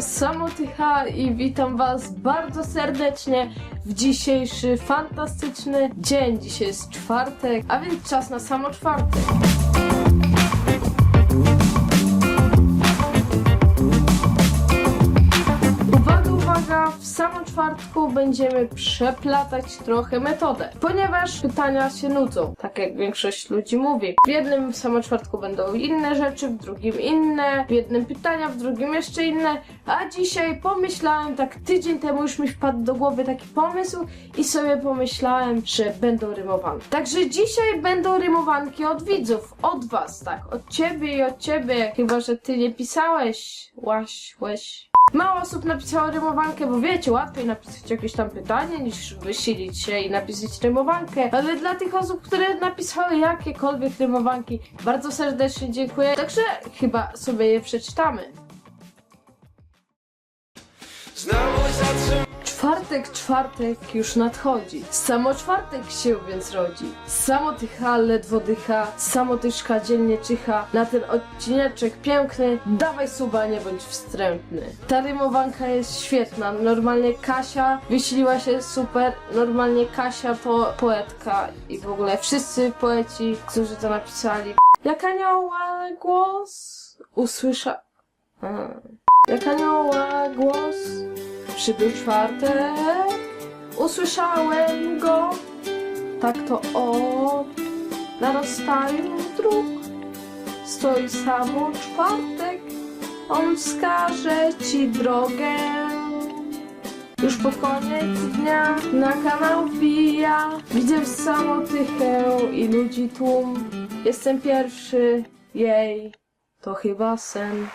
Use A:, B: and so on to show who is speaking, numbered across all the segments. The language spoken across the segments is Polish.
A: kanał Samotycha i witam was bardzo serdecznie w dzisiejszy fantastyczny dzień. Dzisiaj jest czwartek, a więc czas na samo czwartek. Samym czwartku będziemy przeplatać trochę metodę, ponieważ pytania się nudzą, tak jak większość ludzi mówi. W jednym samym czwartku będą inne rzeczy, w drugim inne, w jednym pytania, w drugim jeszcze inne, a dzisiaj pomyślałem, tak tydzień temu już mi wpadł do głowy taki pomysł i sobie pomyślałem, że będą rymowanki. Także dzisiaj będą rymowanki od widzów, od was, tak, od ciebie i od ciebie, chyba, że ty nie pisałeś, łaś, łeś. Mało osób napisało rymowankę, bo wiecie, łatwiej napisać jakieś tam pytanie niż wysilić się i napisać rymowankę. Ale dla tych osób, które napisały jakiekolwiek rymowanki, bardzo serdecznie dziękuję. Także chyba sobie je przeczytamy.
B: Znowu zatrzymałem
A: Czwartek, czwartek już nadchodzi. Samo czwartek się więc rodzi. Samo tycha, ledwo dycha, samo tyszka dziennie czyha. Na ten odcineczek piękny, dawaj suba, nie bądź wstrętny. Ta rymowanka jest świetna. Normalnie Kasia wysiliła się super. Normalnie Kasia to poetka i w ogóle wszyscy poeci, którzy to napisali. Jak anioła głos usłysza... Jak anioła głos Przybył czwartek, usłyszałem go, tak to o, na rozstaju dróg. Stoi samo czwartek, on wskaże ci drogę. Już po koniec dnia na kanał wbija, widzę samotychę i ludzi tłum. Jestem pierwszy, jej, to chyba sen.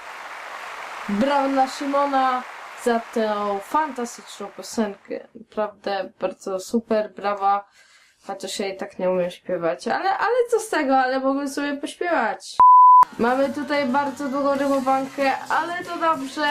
A: Brawo dla Szymona za tę fantastyczną piosenkę. Naprawdę bardzo super, brawa. Chociaż ja i tak nie umiem śpiewać, ale, ale co z tego, ale mogłem sobie pośpiewać. Mamy tutaj bardzo długą rymowankę, ale to dobrze.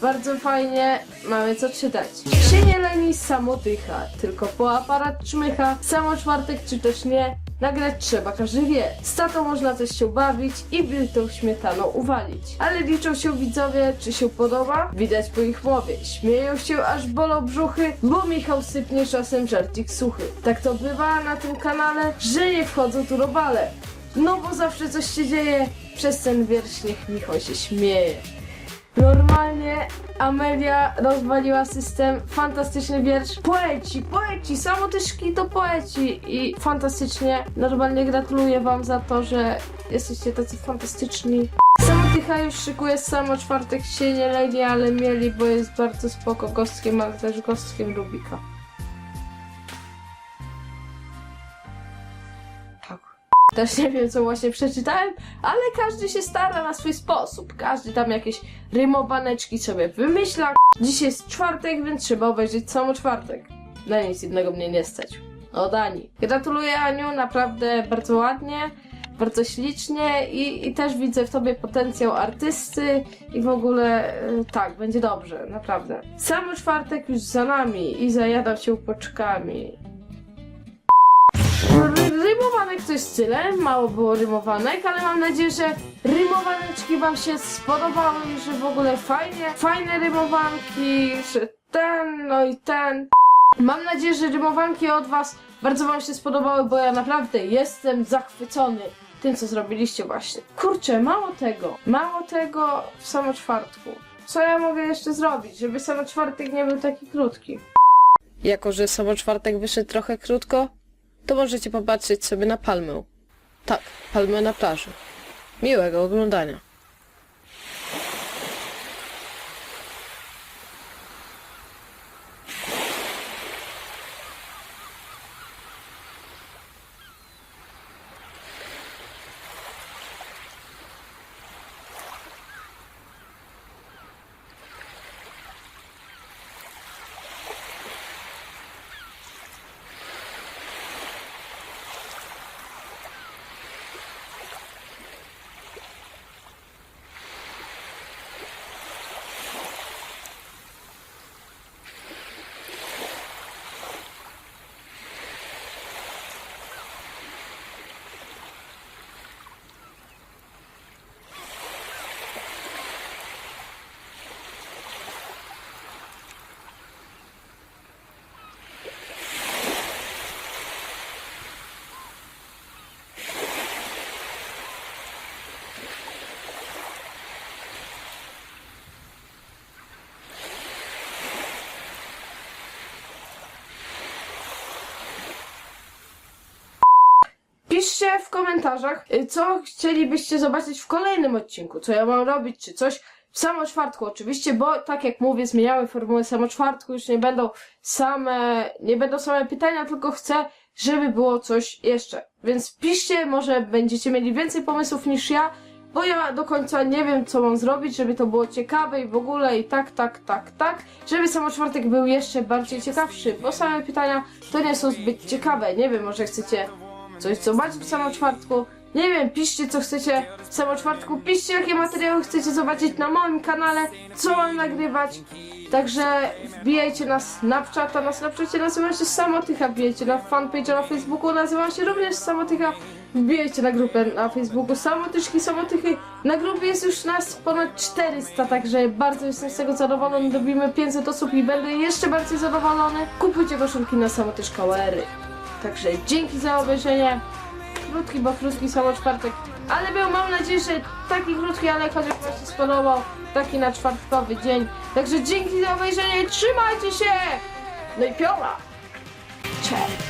A: Bardzo fajnie, mamy co czytać. Się nie leni, samo dycha, tylko po aparat czmycha, samo czwartek czy też nie, nagrać trzeba, każdy wie. Z tatą można też się bawić i brytą śmietaną uwalić. Ale liczą się widzowie, czy się podoba? Widać po ich mowie. Śmieją się aż bolą brzuchy, bo Michał sypnie czasem żarcik suchy. Tak to bywa na tym kanale, że nie wchodzą tu robale. No bo zawsze coś się dzieje, przez ten wiersz niech Michał się śmieje. Normalnie Amelia rozwaliła system, fantastyczny wiersz. Poeci, poeci, samotyszki to poeci i fantastycznie. Normalnie gratuluję wam za to, że jesteście tacy fantastyczni. Samotycha już szykuje samo czwartek się nie leni, ale mieli, bo jest bardzo spoko gostkiem, ale też gostkiem Rubika. Też nie wiem, co właśnie przeczytałem, ale każdy się stara na swój sposób. Każdy tam jakieś rymowaneczki sobie wymyśla. Dziś jest czwartek, więc trzeba obejrzeć samo czwartek. Na nic innego mnie nie stać. Od Ani. Gratuluję Aniu, naprawdę bardzo ładnie, bardzo ślicznie i, i też widzę w tobie potencjał artysty i w ogóle e, tak, będzie dobrze, naprawdę. Sam czwartek już za nami i zajadam się upoczkami. Rymowanek to jest tyle, mało było rymowanek, ale mam nadzieję, że rymowaneczki wam się spodobały że w ogóle fajnie, fajne rymowanki, że ten, no i ten. Mam nadzieję, że rymowanki od was bardzo wam się spodobały, bo ja naprawdę jestem zachwycony tym, co zrobiliście właśnie. Kurczę, mało tego, mało tego w samo czwartku. Co ja mogę jeszcze zrobić, żeby samo czwartek nie był taki krótki? Jako, że samo czwartek wyszedł trochę krótko, to możecie popatrzeć sobie na palmę. Tak, palmę na plaży. Miłego oglądania. Piszcie w komentarzach, y, co chcielibyście zobaczyć w kolejnym odcinku, co ja mam robić, czy coś w samoczwartku oczywiście, bo tak jak mówię, zmieniały formułę samoczwartku, już nie będą same, nie będą same pytania, tylko chcę, żeby było coś jeszcze. Więc piszcie, może będziecie mieli więcej pomysłów niż ja, bo ja do końca nie wiem, co mam zrobić, żeby to było ciekawe i w ogóle i tak, tak, tak, tak, żeby samoczwartek był jeszcze bardziej ciekawszy, bo same pytania to nie są zbyt ciekawe. Nie wiem, może chcecie coś zobaczyć w samoczwartku. Nie wiem, piszcie co chcecie w samoczwartku, piszcie jakie materiały chcecie zobaczyć na moim kanale, co mam nagrywać. Także wbijajcie na Snapchata, na Snapchacie nazywam się Samotycha, wbijajcie na fanpage na Facebooku, nazywam się również Samotycha. Wbijajcie na grupę na Facebooku Samotyszki, Samotychy. Na grupie jest już nas ponad 400, także bardzo jestem z tego zadowolony. Dobimy 500 osób i będę jeszcze bardziej zadowolony. Kupujcie koszulki na Samotyszka Łery. Także dzięki za obejrzenie. Krótki, bo krótki samo czwartek. Ale był, mam nadzieję, że taki krótki, ale chociaż Wam się spodobał. Taki na czwartkowy dzień. Także dzięki za obejrzenie. Trzymajcie się! No i piora! Cześć!